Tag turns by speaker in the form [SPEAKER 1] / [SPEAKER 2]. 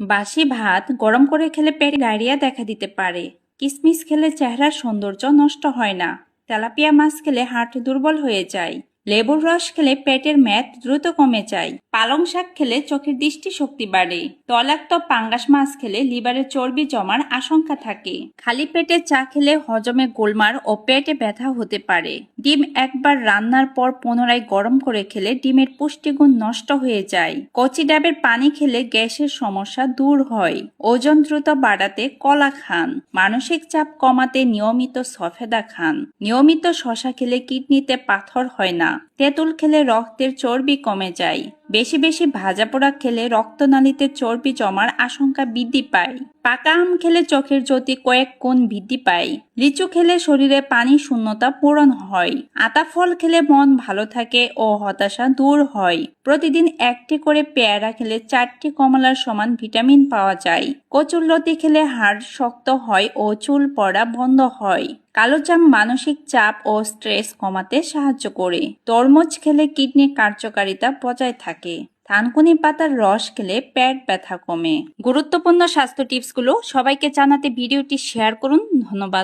[SPEAKER 1] বাসি ভাত গরম করে খেলে পেট ডায়রিয়া দেখা দিতে পারে। কিসমিস খেলে চেহারার সৌন্দর্য নষ্ট হয় না। তেলাপিয়া মাছ খেলে হার্ট দুর্বল হয়ে যায়। লেবুর রস খেলে পেটের ম্যাদ দ্রুত কমে যায়। পালং শাক খেলে চোখের দৃষ্টি শক্তি বাড়ে। তলাক্ত পাঙ্গাস মাছ খেলে লিভারে চর্বি জমার আশঙ্কা থাকে। খালি পেটে চা খেলে হজমে গোলমার ও পেটে ব্যথা হতে পারে। ডিম একবার রান্নার পর পুনরায় গরম করে খেলে ডিমের পুষ্টিগুণ নষ্ট হয়ে যায়। কচি ডাবের পানি খেলে গ্যাসের সমস্যা দূর হয়। ওজন দ্রুত বাড়াতে কলা খান। মানসিক চাপ কমাতে নিয়মিত সফেদা খান। নিয়মিত শশা খেলে কিডনিতে পাথর হয় না। তেঁতুল খেলে রক্তের চর্বি কমে যায়। বেশি বেশি ভাজা পোড়া খেলে রক্তনালীতে চর্বি জমার আশঙ্কা বৃদ্ধি পায়। পাকা আম খেলে চোখের জ্যোতি কয়েক গুণ বৃদ্ধি পায়। লিচু খেলে শরীরে পানি শূন্যতা পূরণ হয়। আতা ফল খেলে মন ভালো থাকে ও হতাশা দূর হয়। প্রতিদিন একটি করে পেয়ারা খেলে চারটি কমলার সমান ভিটামিন পাওয়া যায়। কচুরলতি খেলে হাড় শক্ত হয় ও চুল পড়া বন্ধ হয়। কালো চাম মানসিক চাপ ও স্ট্রেস কমাতে সাহায্য করে। তরমুজ খেলে কিডনির কার্যকারিতা বজায় থাকে। থানকুনি পাতার রস খেলে পেট ব্যথা কমে। গুরুত্বপূর্ণ স্বাস্থ্য টিপসগুলো সবাইকে জানাতে ভিডিওটি শেয়ার করুন। ধন্যবাদ।